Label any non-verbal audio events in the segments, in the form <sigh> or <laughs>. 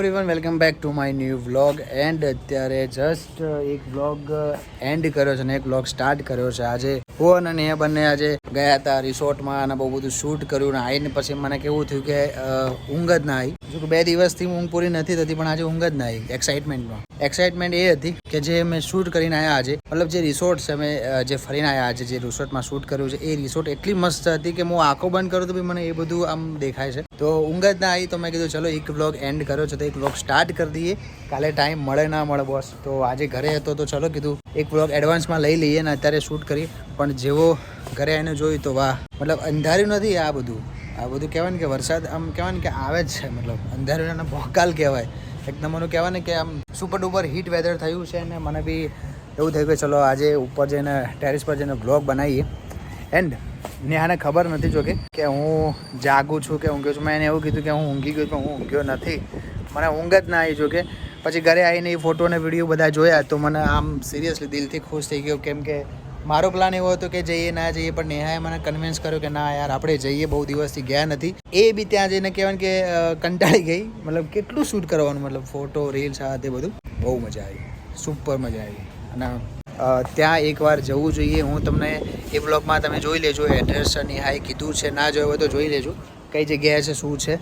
Everyone welcome back to my new vlog and અત્યારે just એક vlog end કર્યો છે અને એક વ્લોગ સ્ટાર્ટ કર્યો છે. આજે હું અને એ બંને આજે ગયા હતા રિસોર્ટમાં અને બહુ બધું શૂટ કર્યું ને આવીને પછી મને કેવું થયું કે ઊંઘ જ ના આવી. જો બે દિવસથી ઊંઘ પૂરી નથી થતી, પણ આજે ઊંઘ જ ના આવી એક્સાઇટમેન્ટમાં એક્સાઇટમેન્ટ એ હતી કે જે મેં શૂટ કરીને આવ્યા આજે, મતલબ જે રિસોર્ટ છે મેં જે ફરીને આવ્યા આજે, જે રિસોર્ટમાં શૂટ કર્યું છે, એ રિસોર્ટ એટલી મસ્ત હતી કે હું આંખો બંધ કરું તો બી મને એ બધું આમ દેખાય છે. તો ઊંઘ જ ના આવી તો મેં કીધું, ચલો એક વ્લોગ એન્ડ કર્યો છે. તો એક વ્લોગ સ્ટાર્ટ કરી દઈએ. કાલે ટાઈમ મળે ના મળે બોસ તો આજે ઘરે હતો તો ચલો કીધું, એક વ્લોગ એડવાન્સમાં લઈ લઈએ ને અત્યારે શૂટ કરી પણ જેવો ઘરે એને જોયું તો વાહ. મતલબ અંધાર્યું નથી આ બધું. આ બધું કહેવાય કે વરસાદ, આમ કહેવાય ને કે આવે જ છે. મતલબ અંધાર્યું અને ભોકાલ કહેવાય. એકદમ એનું કહેવાય ને કે આમ સુપર ડુપર હીટ વેધર થયું છે ને મને બી એવું થયું કે ચલો આજે ઉપર જઈને ટેરેસ પર જઈને બ્લોગ બનાવીએ. એન્ડ નેહાને ખબર નથી જોકે કે હું જાગું છું કે ઊંઘ્યો છું. મેં એને એવું કીધું કે હું ઊંઘી ગયો છું હું ઊંઘ્યો નથી. મને ઊંઘ જ ના આવી જોકે પછી ઘરે આવીને એ ફોટો અને વીડિયો બધા જોયા તો મને આમ સિરિયસલી દિલથી ખુશ થઈ ગયો. કેમ કે મારો પ્લાન એવો હતો કે જઈએ ના જઈએ, પણ નેહાએ મને કન્વિન્સ કર્યો કે ના યાર, આપણે જઈએ, બહુ દિવસથી ગયા નથી. એ બી ત્યાં જઈને કહેવાય કે કંટાળી ગઈ. મતલબ કેટલું શૂટ કરવાનું, મતલબ ફોટો રીલ્સ આ તે બધું. બહુ મજા આવી. સુપર મજા આવી. અને ત્યાં એકવાર જવું જોઈએ. હું તમને એ બ્લોગમાં તમે જોઈ લેજો એડ્રેસ નેહાએ કીધું છે, ના જોયો હોય તો જોઈ લેજો. કઈ જગ્યાએ છે, શું છે.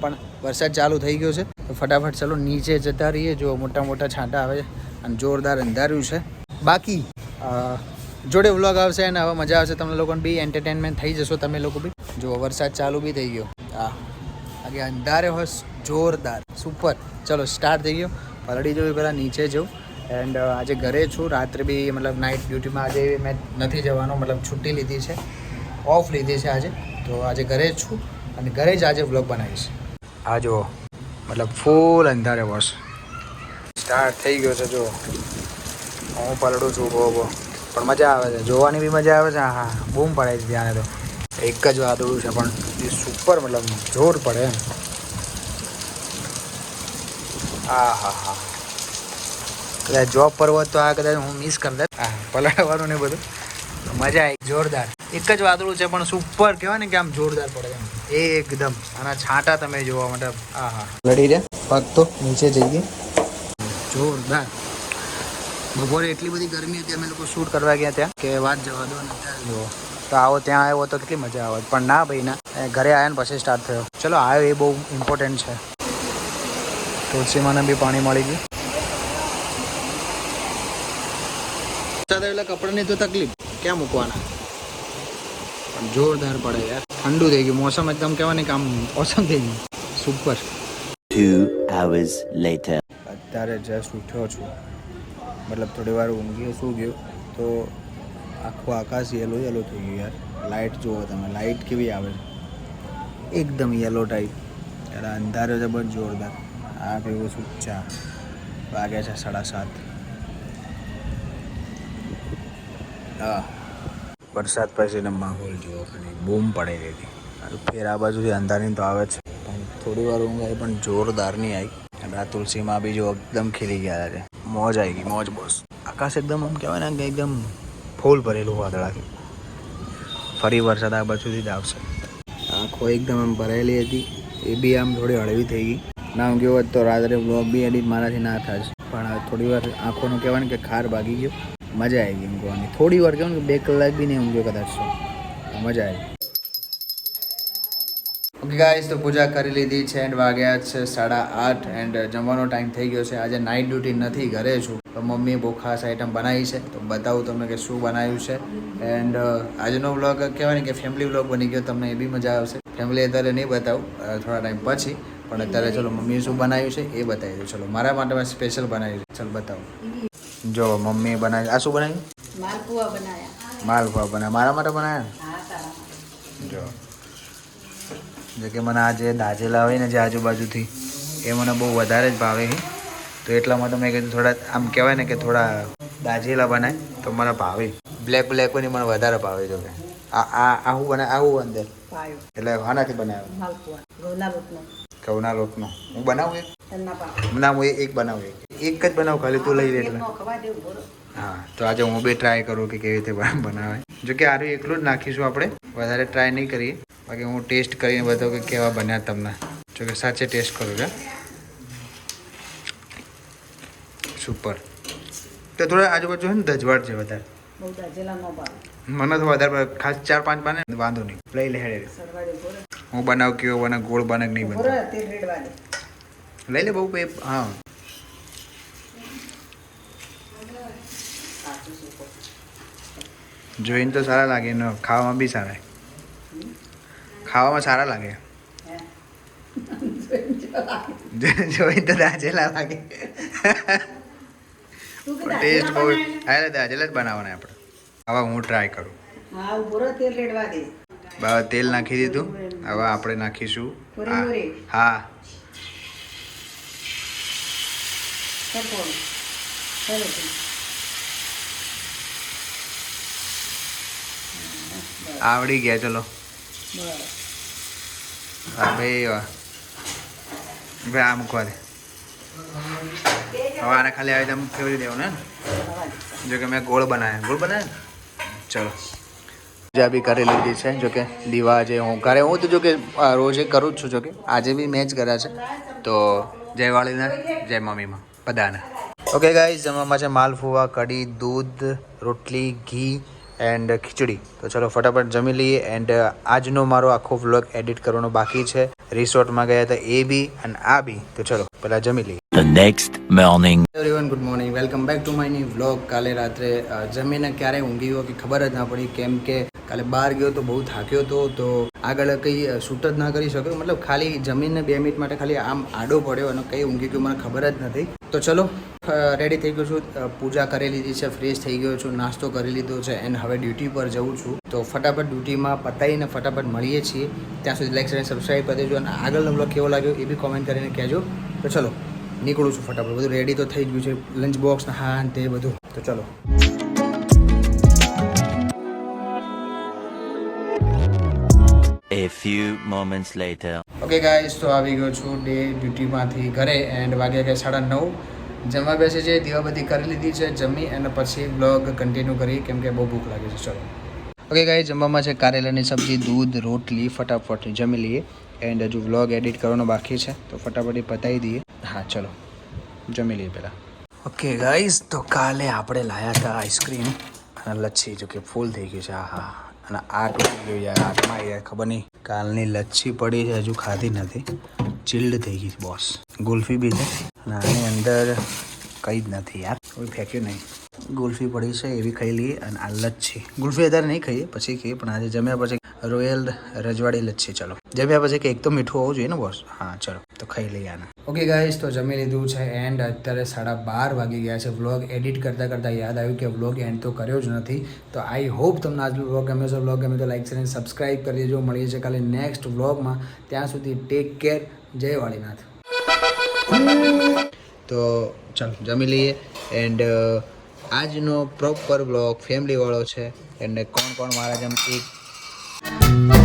પણ વરસાદ ચાલુ થઈ ગયો છે. તો ફટાફટ ચલો નીચે જતા રહીએ. જો મોટા મોટા છાંટા આવે અને જોરદાર અંધાર્યું છે. બાકી જોડે વ્લોગ આવશે અને હવે મજા આવશે. તમને લોકોને બી એન્ટરટેનમેન્ટ થઈ જશો, તમે લોકો બી. જો વરસાદ ચાલુ બી થઈ ગયો. હા આગે અંધારે હોય, જોરદાર સુપર ચલો સ્ટાર્ટ થઈ ગયો. પલડી જવું પહેલાં નીચે જવું એન્ડ આજે ઘરે છું. રાત્રે બી, મતલબ નાઇટ ડ્યુટીમાં આજે મેં નથી જવાનું. મતલબ છુટ્ટી લીધી છે. ઓફ લીધી છે આજે. તો આજે ઘરે જ છું. અને ઘરે જ આજે વ્લોગ બનાવીશ. આ જુઓ મતલબ ફૂલ અંધારે બસ સ્ટાર્ટ થઈ ગયો છે જો હું પલડું છું, બહુ બહુ. પણ મજા આવે છે. જોવાની બી મજા આવે છે. હા બૂમ પડે છે ત્યાં તો. એક જ વાદળું છે, પણ એ સુપર મતલબ જોર પડે એમ. હા હા હા. કદાચ જોબ પર હોત તો આ કદાચ હું મિસ કરી દે. હા, પલાળવાનું ને બધું. મજા આવી જોરદાર. એક જ વાદળું છે પણ સુપર કહેવાય ને કે આમ જોરદાર પડે એમ. એકદમ. આના છાંટા તમે જોવા માટે હા હા લડી રે પગ તો નીચે જઈએ જોરદાર. બપોરે એટલી બધી ગરમી હતી અમે લોકો શૂટ કરવા ગયા ત્યાં કે વાત જવા દો ને અત્યારે જુઓ. તો આવો ત્યાં આવ્યો તો કેટલી મજા આવે. પણ ના ભાઈ ના. ઘરે આવ્યા ને પછી સ્ટાર્ટ થયો. ચલો આવ્યો એ બહુ ઇમ્પોર્ટન્ટ છે. તુલસીમાંને બી પાણી મળી ગયું. એટલે કપડાની તો તકલીફ. ક્યાં મૂકવાના? પણ જોરદાર પડે યાર. ઠંડુ થઈ ગયું. મોસમ એકદમ કહેવાય ને કે આમ ઓસમ થઈ ગયું. Super Two hours later. અત્યારે જસ્ટ ઉઠ્યો છું. મતલબ થોડી વાર ઊંઘી શું ગયો? તો આખું આકાશ યલો યલો થઈ ગયું યાર. લાઇટ જુઓ તમે. લાઇટ કેવી આવે એકદમ યલો ટાઈપ યાર અંધારો છે પણ જોરદાર. આ પીવું છું ચા. વાગ્યા છે સાડા સાત. હા. વરસાદ પછીનો માહોલ જુઓ ખાલી, બૂમ પડી હતી. ફેર આ બાજુથી અંધારી તો આવે છે. પણ થોડી વાર ઊંઘ આવી, પણ જોરદાર નહીં આવી. અને આ તુલસીમાં બી જો એકદમ ખીલી ગયા છે. મોજ આવી ગઈ, મોજ બોસ. આકાશ એકદમ આમ કહેવાય ને કે એકદમ ફૂલ ભરેલું વાદળાથી ફરી વરસાદ આ બાજુથી જ આવશે. આંખો એકદમ આમ ભરેલી હતી. એ બી આમ થોડી હળવી થઈ ગઈ. ના ઊંઘ્યો હોત તો રાત્રે બી એડિટ મારાથી ના થાય પણ થોડી વાર આંખોનું કહેવાય ને કે ખાર ભાગી ગયો. મજા આવી ગઈ ઊંઘવાની. થોડી વાર કહેવાય ને બે કલાક બી નહીં ઊંઘ્યો કદાચ તો. મજા આવી. ઓકે ગાઈસ તો પૂજા કરી લીધી છે એન્ડ વાગ્યા છે સાડા આઠ એન્ડ જમવાનો ટાઈમ થઈ ગયો છે. આજે નાઇટ ડ્યુટી નથી, ઘરે છું. તો મમ્મીએ બહુ ખાસ આઈટમ બનાવી છે. તો બતાવું તમને કે શું બનાવ્યું છે. એન્ડ આજનો વ્લોગ કહેવાય ને કે ફેમિલી વ્લોગ બની ગયો, તમને એ બી મજા આવશે. ફેમિલી અત્યારે નહીં બતાવું થોડા ટાઈમ પછી. પણ અત્યારે ચલો મમ્મીએ શું બનાવ્યું છે એ બતાવી દઉં. ચલો, મારા માટે સ્પેશિયલ બનાવ્યું છે. ચલો, બતાવું. જો મમ્મીએ બનાવ્યું આ શું બનાવ્યું? માલપુઆ બનાવ્યા માલપુઆ બનાવ્યા. મારા માટે બનાવ્યા જો. જો કે મને આ જે દાજેલા હોય ને જે આજુબાજુથી એ મને બહુ વધારે જ ભાવે છે. તો એટલા માટે મેં કીધું થોડા આમ કહેવાય ને કે થોડા દાજેલા બનાય તો મને ભાવે. બ્લેક બ્લેકની મને વધારે ભાવે જો કે આ આ આવું બને આવું અંદર? એટલે આનાથી બનાવ્યો. ઘઉંના લોટનો. હું બનાવું એક? ના હું એક બનાવું એક. એક જ બનાવું ખાલી તું લઈ લે એટલે. હા તો આજે હું બી ટ્રાય કરું કે કેવી રીતે બનાવે. જો કે આરું એકલું જ નાખીશું આપણે. વધારે ટ્રાય નહીં કરીએ. બાકી હું ટેસ્ટ કરીને બતાવું કે કેવા બન્યા તમને. જો કે સાચે ટેસ્ટ કરું છે સુપર તો થોડા આજુબાજુ છે ને ધજવાટ છે વધારે. મને તો વધારે ખાસ ચાર પાંચ બને વાંધો નહીં. લઈ લે હેડે. હું બનાવ કેવો બને ગોળ બને નહીં દે. લઈ લે બહુ હા. જોઈને તો સારા લાગે ને ખાવામાં બી સારા. ખાવામાં સારા લાગે. <laughs> જોઈને તો દાજેલા લાગે. ટેસ્ટ બહુ હા દાજેલા જ બનાવવાના આપણે. હવે હું ટ્રાય કરું. તેલ રેડવા દે. બરાબર તેલ નાખી દીધું. હવે આપણે નાખીશું. હા Thank સરસ આવડી ગયા ચલો. હા ભાઈ ભાઈ આ મૂકવા દે. હવે આને ખાલી આવી રીતે ફેરવી દેવું ને? જો કે મેં ગોળ બનાવ્યા. ગોળ બનાવ્યા ચલો. પૂજા બી કરી લીધી છે જોકે દીવા જે હું ઘરે હું તો જોકે રોજે કરું જ છું જોકે. આજે બી મેચ કર્યા છે. તો જય વાળીનાથ જય મમ્મીમાં બધાને. ઓકે ગાઈઝ જમવામાં છે માલફુવા કઢી દૂધ રોટલી ઘી એન્ડ ખીચડી. તો ચલો ફટાફટ જમી લઈએ એન્ડ આજનો મારો આખો વ્લોગ એડિટ કરવાનો બાકી છે. રિસોર્ટમાં ગયા હતા એ બી અને આ બી. તો ચલો પહેલાં જમી લઈએ. The next morning. Everyone good morning welcome back to my new vlog કાલે રાત્રે જમીને ક્યારે ઊંઘી ગયો કે ખબર જ ના પડી કેમ કે કાલે બહાર ગયો તો બહુ થાક્યો હતો તો આગળ કંઈ શૂટ જ ના કરી શક્યો. મતલબ ખાલી જમીનને બે મિનિટ માટે ખાલી આમ આડો પડ્યો અને કંઈ ઊંઘી ગયું, મને ખબર જ નથી. તો ચલો રેડી થઈ ગયો છું. પૂજા કરી લીધી છે ફ્રેશ થઈ ગયો છું, નાસ્તો કરી લીધો છે એન્ડ હવે ડ્યુટી પર જઉં છું. તો ફટાફટ ડ્યુટીમાં પતાવીને ફટાફટ મળીએ છીએ. ત્યાં સુધી લાઈક અને સબસ્ક્રાઈબ કરી દેજો. અને આગળનો બ્લોગ કેવો લાગ્યો એ બી કોમેન્ટ કરીને કહેજો. તો ચલો, નીકળું છું ફટાફટ. બધું રેડી તો થઈ ગયું છે. લંચ બોક્સ હા તે બધું. તો ચલો. A few moments later. Okay guys તો આવી ગયો છું ડે ડ્યુટીમાંથી ઘરે એન્ડ વાગ્યા ગયા સાડા નવ. જમવા બેસે છે, દીવાબત્તી કરી લીધી છે, જમી અને પછી બ્લોગ કન્ટિન્યુ કરી કેમ કે બહુ ભૂખ લાગે છે. ચલો. ઓકે ગાઈસ જમવામાં છે કારેલાની સબ્જી, દૂધ, રોટલી, ફટાફટ જમી લઈએ. એન્ડ હજુ વ્લોગ એડિટ કરવાનો બાકી છે, તો ફટાફટ પતાવી દઈએ. હા, ચલો. જમી લઈએ પહેલાં. ઓકે ગાઈસ તો કાલે આપણે લાયા હતા આઈસ્ક્રીમ અને લચ્છી જો કે ફૂલ થઈ ગયું છે. આ હા અને આ તૂટી ગયું યાર આટમાં યાર, ખબર નહીં. કાલની લચ્છી પડી છે, હજુ ખાધી નથી. ચિલ્ડ થઈ ગઈ બોસ ગુલ્ફી બી છે. અને આની અંદર કંઈ જ નથી યાર. કોઈ ફેંક્યું નહીં. ગુલ્ફી પડી છે, એવી ખાઈ લઈએ અને આ લચ્છી. ગુલ્ફી અત્યારે નહીં ખાઈએ, પછી ખાઈએ, પણ આજે જમ્યા પછી રોયલ રજવાડી લચ્છી ચલો. જમ્યા પછી કે એક તો મીઠું હોવું જોઈએ ને બોસ હા ચલો. તો ખાઈ લઈએ આને. ઓકે ગાઈસ તો જમી લીધું છે એન્ડ અત્યારે સાડા બાર વાગી ગયા છે. વ્લોગ એડિટ કરતાં કરતાં યાદ આવ્યું કે વ્લોગ એન્ડ તો કર્યો જ નથી. તો આઈ હોપ તમને આજનો વ્લોગ ગમે છે વ્લોગ ગમે તો લાઈક અને સબસ્ક્રાઈબ કરી દેજો. મળીએ છીએ કાલે નેક્સ્ટ વ્લોગમાં ત્યાં સુધી ટેક કેર જય વાળીનાથ. તો ચાલો જમી લઈએ. એન્ડ આજનો પ્રોપર બ્લોગ ફેમિલીવાળો છે. એન્ડ કોણ કોણ મારા જેમ એક Música